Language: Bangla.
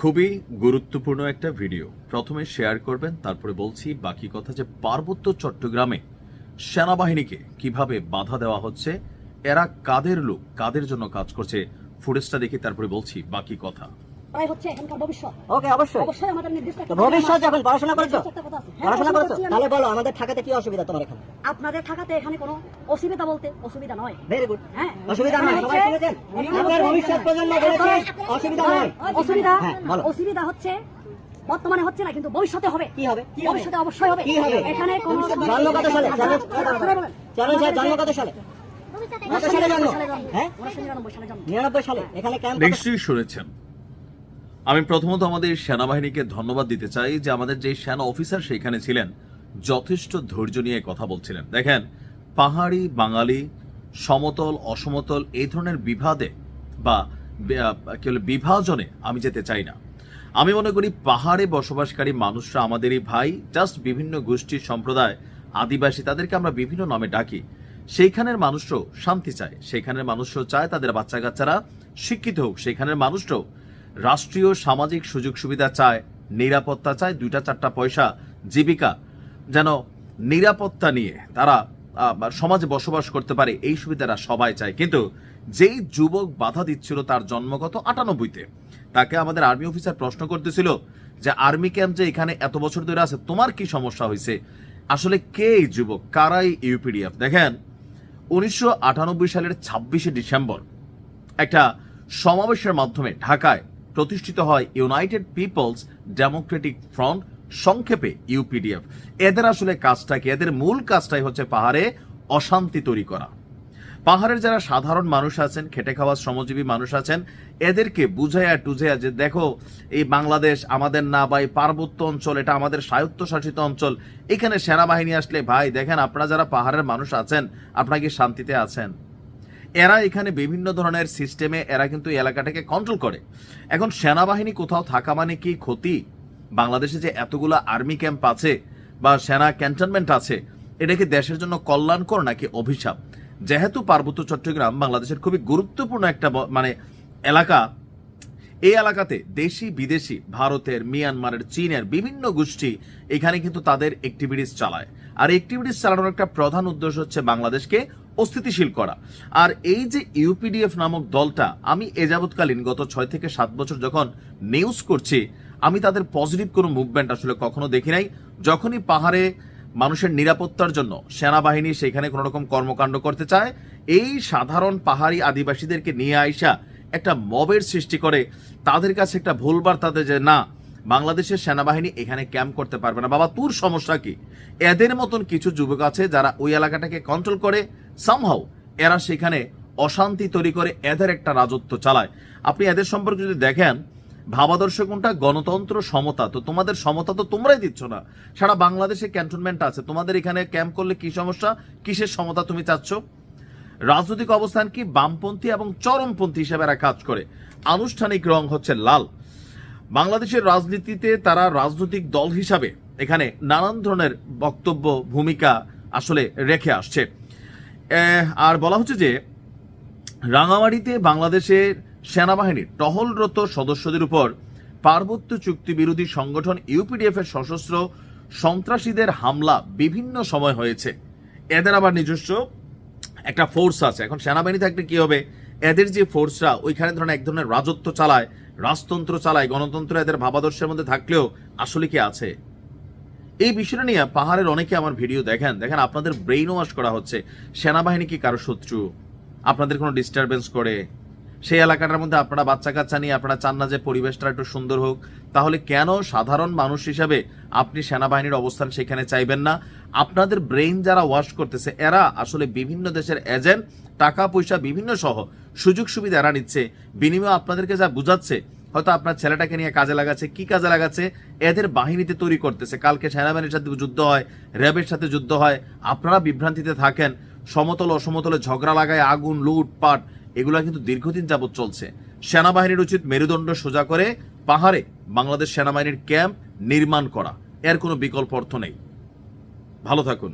খুবই গুরুত্বপূর্ণ একটা ভিডিও। প্রথমে শেয়ার করবেন, তারপরে বলছি বাকি কথা যে পার্বত্য চট্টগ্রামে সেনাবাহিনীকে কীভাবে বাধা দেওয়া হচ্ছে, এরা কাদের লোক, কাদের জন্য কাজ করছে, ফুটেজটা দেখে তারপরে বলছি বাকি কথা। তাই হচ্ছে এখানকার ভবিষ্যৎ। ওকে অবশ্যই। অবশ্যই আমাদের নির্দিষ্ট ভবিষ্যৎ যখন পড়াশোনা করেছ নির্দিষ্ট একটা কথা আছে। পড়াশোনা করেছ তাহলে বলো আমাদের থাকাতে কি অসুবিধা তোমার এখানে? আপনাদের থাকাতে এখানে কোনো অসুবিধা বলতে অসুবিধা নয়। ভেরি গুড হ্যাঁ। অসুবিধা নয় সবাই হচ্ছে- শুনেছেন? আপনার ভবিষ্যৎ প্রজন্ম বলেছে অসুবিধা নয়। অসুবিধা হ্যাঁ, অসুবিধা হচ্ছে বর্তমানে হচ্ছে না কিন্তু ভবিষ্যতে হবে। কি হবে? ভবিষ্যতে অবশ্যই হবে। কি হবে? এখানে কোনো জন্ম কত সালে? স্যার জন্ম কত নিরানব্বই সালে নিরানব্বই সালে। এখানে ক্যাম্প নিশ্চয়ই শুনেছেন। আমি প্রথমত আমাদের সেনাবাহিনীকে ধন্যবাদ দিতে চাই যে আমাদের যে সেনা অফিসার সেখানে ছিলেন, যথেষ্ট ধৈর্য নিয়ে কথা বলছিলেন। দেখেন, পাহাড়ি বাঙালি, সমতল, অসমতল, এই ধরনের বিভাদে বা কি বলে, বিভাজনে আমি যেতে চাই না। আমি মনে করি পাহাড়ে বসবাসকারী মানুষরা আমাদেরই ভাই জাস্ট বিভিন্ন গোষ্ঠী, সম্প্রদায়, আদিবাসী, তাদেরকে আমরা বিভিন্ন নামে ডাকি। সেইখানের মানুষরাও শান্তি চায়। সেখানের মানুষরাও চায় তাদের বাচ্চা কাচ্চারা শিক্ষিত হোক। সেখানের মানুষরাও রাষ্ট্রীয় সামাজিক সুযোগ সুবিধা চায়, নিরাপত্তা চায় দুইটা চারটা পয়সা জীবিকা। যেন নিরাপত্তা নিয়ে তারা সমাজে বসবাস করতে পারে, এই সুবিধাটা সবাই চায়। কিন্তু যেই যুবক বাধা দিচ্ছিল তার জন্মগত আটানব্বইতে, তাকে আমাদের আর্মি অফিসার প্রশ্ন করতেছিল যে, আর্মি ক্যাম্প যে এখানে এত বছর ধরে আছে, তোমার কি সমস্যা হয়েছে? আসলে কে এই যুবক? কারাই ইউপিডিএফ? দেখেন, উনিশশো আটানব্বই সালের ছাব্বিশে ডিসেম্বর, একটা সমাবেশের মাধ্যমে ঢাকায় প্রতিষ্ঠিত হয় ইউনাইটেড পিপলস ডেমোক্রেটিক ফ্রন্ট সংক্ষেপে ইউপিডিএফ এদের আসলে কাজটা কি? এদের মূল কাজটাই হচ্ছে পাহাড়ে অশান্তি তৈরি করা। পাহাড়ের যারা সাধারণ মানুষ আছেন, খেটে খাওয়া শ্রমজীবী মানুষ আছেন, এদেরকে বুঝাইয়া টুঝাইয়া যে দেখো, এই বাংলাদেশ আমাদের না বা এই পার্বত্য অঞ্চল, এটা আমাদের স্বায়ত্তশাসিত অঞ্চল, এখানে সেনাবাহিনী আসলে, ভাই, দেখেন, আপনারা যারা পাহাড়ের মানুষ আছেন, আপনারা কি শান্তিতে আছেন? এরা এখানে বিভিন্ন ধরনের সিস্টেমে এরা কিন্তু এলাকাটাকে কন্ট্রোল করে। এখন সেনাবাহিনী কোথাও থাকা মানে কি ক্ষতি? বাংলাদেশে যে এতগুলো আর্মি ক্যাম্প আছে বা সেনা ক্যান্টনমেন্ট আছে, এটা কি দেশের জন্য কল্যাণকর নাকি অভিশাপ? যেহেতু পার্বত্য চট্টগ্রাম বাংলাদেশের খুবই গুরুত্বপূর্ণ একটা মানে এলাকা, এই এলাকাতে দেশি বিদেশি, ভারতের, মিয়ানমারের, চীনের বিভিন্ন গোষ্ঠী এখানে কিন্তু তাদের অ্যাক্টিভিটিস চালায়। আর অ্যাক্টিভিটিস চালানোর একটা প্রধান উদ্দেশ্য হচ্ছে বাংলাদেশকে অস্থিতিশীল করা। আর এই যে ইউপিডিএফ নামক দলটা, আমি এ যাবৎকালীন গত ছয় থেকে সাত বছর যখন নিউজ করছি, আমি তাদের পজিটিভ কোনো মুভমেন্ট আসলে কখনো দেখি নাই। যখনই পাহাড়ে মানুষের নিরাপত্তার জন্য সেনাবাহিনী সেখানে কোনো রকম কর্মকাণ্ড করতে চায়, এই সাধারণ পাহাড়ি আদিবাসীদেরকে নিয়ে আইসা একটা মবের সৃষ্টি করে, তাদের কাছে একটা ভুল বার্তাতে যে না, বাংলাদেশের সেনাবাহিনী এখানে ক্যাম্প করতে পারবে না। বাবা, তোর সমস্যা কি? এদের মতন কিছু যুবক আছে যারা ওই এলাকাটাকে কন্ট্রোল করে সামহাও এরা সেখানে অশান্তি তৈরি করে এদের একটা রাজত্ব চালায়। আপনি এদের সম্পর্কে যদি দেখেন, ভাবাদর্শ কোনটা? গণতন্ত্র সমতা। তো তোমাদের সমতা তো তোমরাই দিচ্ছ না। সারা বাংলাদেশে ক্যান্টনমেন্ট আছে। তোমাদের এখানে ক্যাম্প করলে কি সমস্যা? কিসের সমতা তুমি চাচ্ছ? রাজনৈতিক অবস্থান কি? বামপন্থী এবং চরমপন্থী হিসেবে এরা কাজ করে। আনুষ্ঠানিক রং হচ্ছে লাল। বাংলাদেশের রাজনীতিতে তারা রাজনৈতিক দল হিসাবে এখানে নানান ধরনের বক্তব্য, ভূমিকা আসলে রেখে আসছে। আর বলা হচ্ছে যে রাঙামাড়িতে বাংলাদেশের সেনাবাহিনীর টহলরত সদস্যদের উপর পার্বত্য চুক্তি বিরোধী সংগঠন ইউপিডিএফ এর সশস্ত্র সন্ত্রাসীদের হামলা বিভিন্ন সময় হয়েছে। এদের আবার নিজস্ব একটা ফোর্স আছে। এখন সেনাবাহিনী থাকলে কি হবে? এদের যে ফোর্সরা ওইখানে ধরেন এক ধরনের রাজত্ব চালায়, রাজতন্ত্র চালায়, গণতন্ত্র এদের ভাবাদর্শের মধ্যে থাকলেও আসলে কি আছে? এই বিষয়টা নিয়ে পাহাড়ের অনেকে আমার ভিডিও দেখেন। দেখেন, আপনাদের ব্রেইন ওয়াশ করা হচ্ছে। সেনাবাহিনী কি কারও শত্রু? আপনাদের কোনো ডিস্টারবেন্স করে? সেই এলাকাটার মধ্যে আপনারা বাচ্চা কাচ্চা নিয়ে আপনারা চান না যে পরিবেশটা একটু সুন্দর হোক। তাহলে কেন সাধারণ মানুষ হিসাবে আপনি সেনাবাহিনীর অবস্থান সেখানে চাইবেন না? আপনাদের ব্রেইন যারা ওয়াশ করতেছে, এরা আসলে বিভিন্ন দেশের এজেন্ট টাকা পয়সা বিভিন্ন সহ সুযোগ সুবিধা এরা নিচ্ছে। বিনিময়ে আপনাদেরকে যা বুঝাচ্ছে হয়তো আপনার ছেলেটাকে নিয়ে কাজে লাগাচ্ছে, কি কাজে লাগাচ্ছে? এদের বাহিনীতে তৈরি করতেছে। কালকে সেনাবাহিনীর সাথে যুদ্ধ হয়, র্যাবের সাথে যুদ্ধ হয়। আপনারা বিভ্রান্তিতে থাকেন। সমতল অসমতলে ঝগড়া লাগায় আগুন, লুটপাট, এগুলা কিন্তু দীর্ঘদিন যাবৎ চলছে। সেনাবাহিনীর উচিত মেরুদণ্ড সোজা করে পাহাড়ে বাংলাদেশ সেনাবাহিনীর ক্যাম্প নির্মাণ করা। এর কোনো বিকল্প অর্থ নেই। ভালো থাকুন।